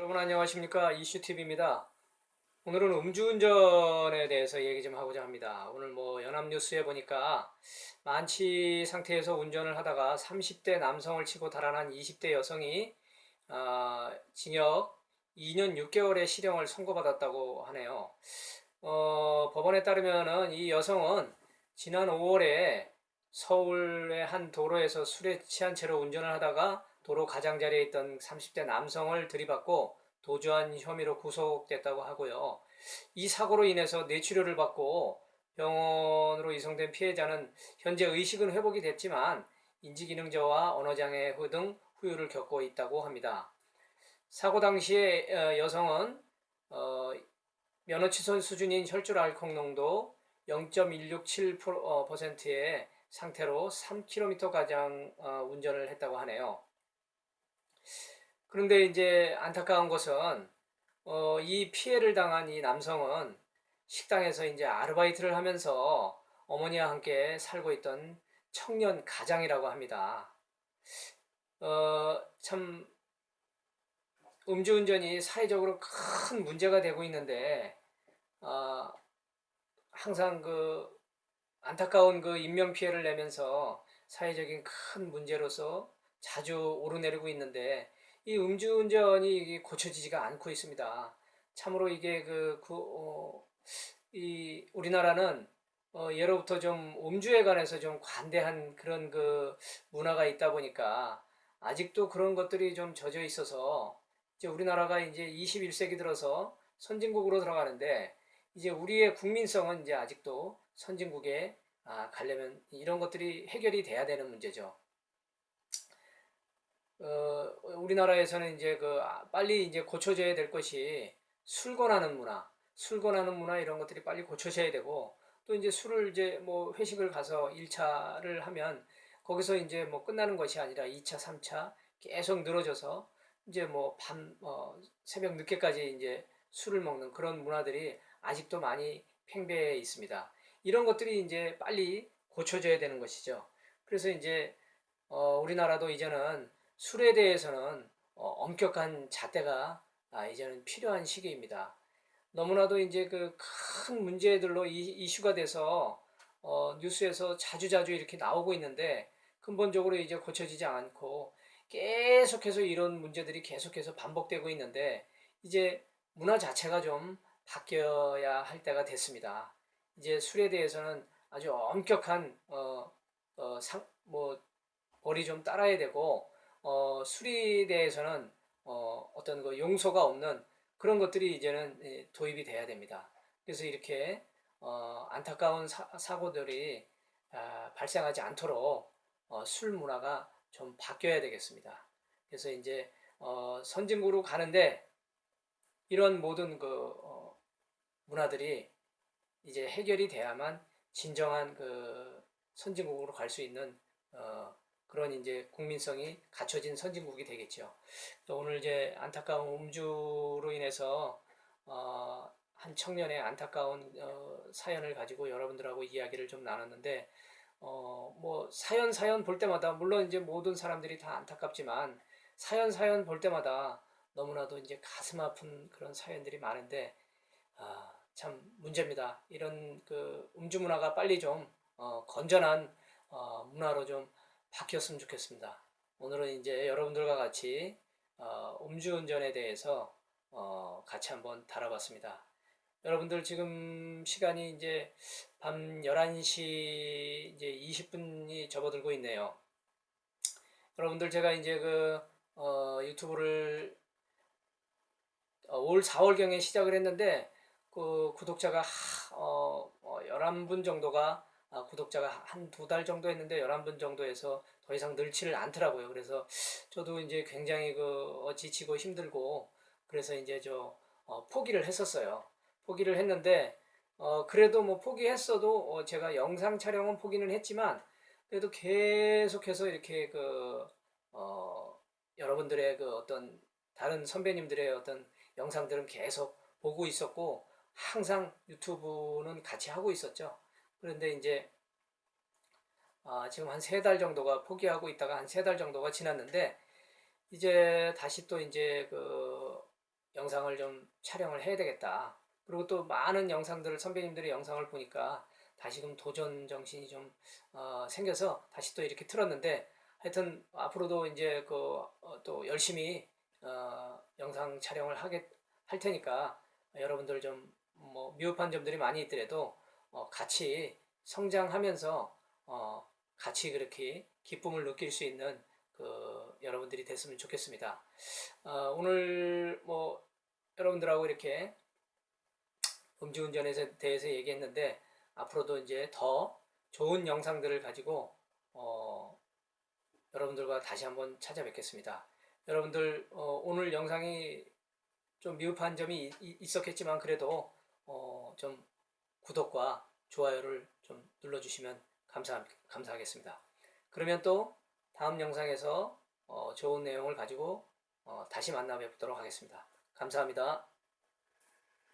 여러분 안녕하십니까 이슈TV입니다. 오늘은 음주운전에 대해서 얘기 좀 하고자 합니다. 오늘 뭐 연합뉴스에 보니까 만취 상태에서 운전을 하다가 30대 남성을 치고 달아난 20대 여성이 아, 징역 2년 6개월의 실형을 선고받았다고 하네요. 어, 법원에 따르면은 이 여성은 지난 5월에 서울의 한 도로에서 술에 취한 채로 운전을 하다가 도로 가장자리에 있던 30대 남성을 들이받고 도주한 혐의로 구속됐다고 하고요. 이 사고로 인해서 뇌치료를 받고 병원으로 이송된 피해자는 현재 의식은 회복이 됐지만 인지기능저하 언어장애 등 후유를 겪고 있다고 합니다. 사고 당시에 어, 여성은 어, 면허 취소 수준인 혈중 알코올 농도 0.167%의 상태로 3km 가량 어, 운전을 했다고 하네요. 그런데 이제 안타까운 것은 어, 이 피해를 당한 이 남성은 식당에서 이제 아르바이트를 하면서 어머니와 함께 살고 있던 청년 가장이라고 합니다. 어, 참 음주운전이 사회적으로 큰 문제가 되고 있는데 어, 항상 그 안타까운 그 인명 피해를 내면서 사회적인 큰 문제로서 자주 오르내리고 있는데 이 음주운전이 고쳐지지가 않고 있습니다. 참으로 이게 그, 그 어, 이 우리나라는 어, 예로부터 좀 음주에 관해서 좀 관대한 그런 그 문화가 있다 보니까 아직도 그런 것들이 좀 젖어 있어서 이제 우리나라가 이제 21세기 들어서 선진국으로 들어가는데 이제 우리의 국민성은 이제 아직도 선진국에 아, 가려면 이런 것들이 해결이 돼야 되는 문제죠. 어, 우리나라에서는 이제 그 아, 빨리 이제 고쳐져야 될 것이 술권하는 문화, 술권하는 문화 이런 것들이 빨리 고쳐져야 되고 또 이제 술을 이제 뭐 회식을 가서 1차를 하면 거기서 이제 뭐 끝나는 것이 아니라 2차, 3차 계속 늘어져서 이제 뭐 밤, 어, 새벽 늦게까지 이제 술을 먹는 그런 문화들이 아직도 많이 팽배해 있습니다. 이런 것들이 이제 빨리 고쳐져야 되는 것이죠. 그래서 이제 어, 우리나라도 이제는 술에 대해서는 어, 엄격한 잣대가 아, 이제는 필요한 시기입니다. 너무나도 이제 그 큰 문제들로 이, 슈가 돼서 어, 뉴스에서 자주자주 이렇게 나오고 있는데 근본적으로 이제 고쳐지지 않고 계속해서 이런 문제들이 계속해서 반복되고 있는데 이제 문화 자체가 좀 바뀌어야 할 때가 됐습니다. 이제 술에 대해서는 아주 엄격한 어, 어, 상, 뭐 벌이 좀 따라야 되고 어, 술에 대해서는 어, 어떤 그 용서가 없는 그런 것들이 이제는 예, 도입이 돼야 됩니다. 그래서 이렇게 어, 안타까운 사, 고들이 아, 발생하지 않도록 어, 술 문화가 좀 바뀌어야 되겠습니다. 그래서 이제 어, 선진국으로 가는데 이런 모든 그 어, 문화들이 이제 해결이 돼야만 진정한 그 선진국으로 갈 수 있는 어, 그런 이제 국민성이 갖춰진 선진국이 되겠죠. 또 오늘 이제 안타까운 음주로 인해서 어, 한 청년의 안타까운 어, 사연을 가지고 여러분들하고 이야기를 좀 나눴는데 어, 뭐 사연 사연 볼 때마다 물론 이제 모든 사람들이 다 안타깝지만 사연 사연 볼 때마다 너무나도 이제 가슴 아픈 그런 사연들이 많은데 아, 참 문제입니다. 이런 그 음주 문화가 빨리 좀 어, 건전한 어, 문화로 좀 바뀌었으면 좋겠습니다. 오늘은 이제 여러분들과 같이 어, 음주운전에 대해서 어, 같이 한번 다뤄봤습니다. 여러분들 지금 시간이 이제 밤 11시 이제 20분이 접어들고 있네요. 여러분들 제가 이제 그 어, 유튜브를 어, 올 4월경에 시작을 했는데 그 구독자가 어, 11분 어, 정도가 아, 구독자가 한 두 달 정도 했는데 11분 정도에서 더 이상 늘지를 않더라고요. 그래서 저도 이제 굉장히 그 어, 지치고 힘들고 그래서 이제 저 어, 포기를 했었어요. 포기를 했는데 어, 그래도 뭐 포기했어도 어, 제가 영상 촬영은 포기는 했지만 그래도 계속해서 이렇게 그 어, 여러분들의 그 어떤 다른 선배님들의 어떤 영상들은 계속 보고 있었고 항상 유튜브는 같이 하고 있었죠. 그런데 이제 아, 지금 한 세 달 정도가 포기하고 있다가 한 세 달 정도가 지났는데 이제 다시 또 이제 그 영상을 좀 촬영을 해야 되겠다. 그리고 또 많은 영상들을 선배님들의 영상을 보니까 다시금 도전 정신이 좀 어, 생겨서 다시 또 이렇게 틀었는데 하여튼 앞으로도 이제 그 또 열심히 어, 영상 촬영을 하게 할 테니까 여러분들 좀 뭐 미흡한 점들이 많이 있더라도 어, 같이 성장하면서 어, 같이 그렇게 기쁨을 느낄 수 있는 그 여러분들이 됐으면 좋겠습니다. 어, 오늘 뭐 여러분들하고 이렇게 음주운전에 대해서 얘기했는데 앞으로도 이제 더 좋은 영상들을 가지고 어, 여러분들과 다시 한번 찾아뵙겠습니다. 여러분들 어, 오늘 영상이 좀 미흡한 점이 있었겠지만 그래도 어, 좀 구독과 좋아요를 좀 눌러주시면 감사, 감사하겠습니다. 그러면 또 다음 영상에서 어, 좋은 내용을 가지고 어, 다시 만나 뵙도록 하겠습니다. 감사합니다.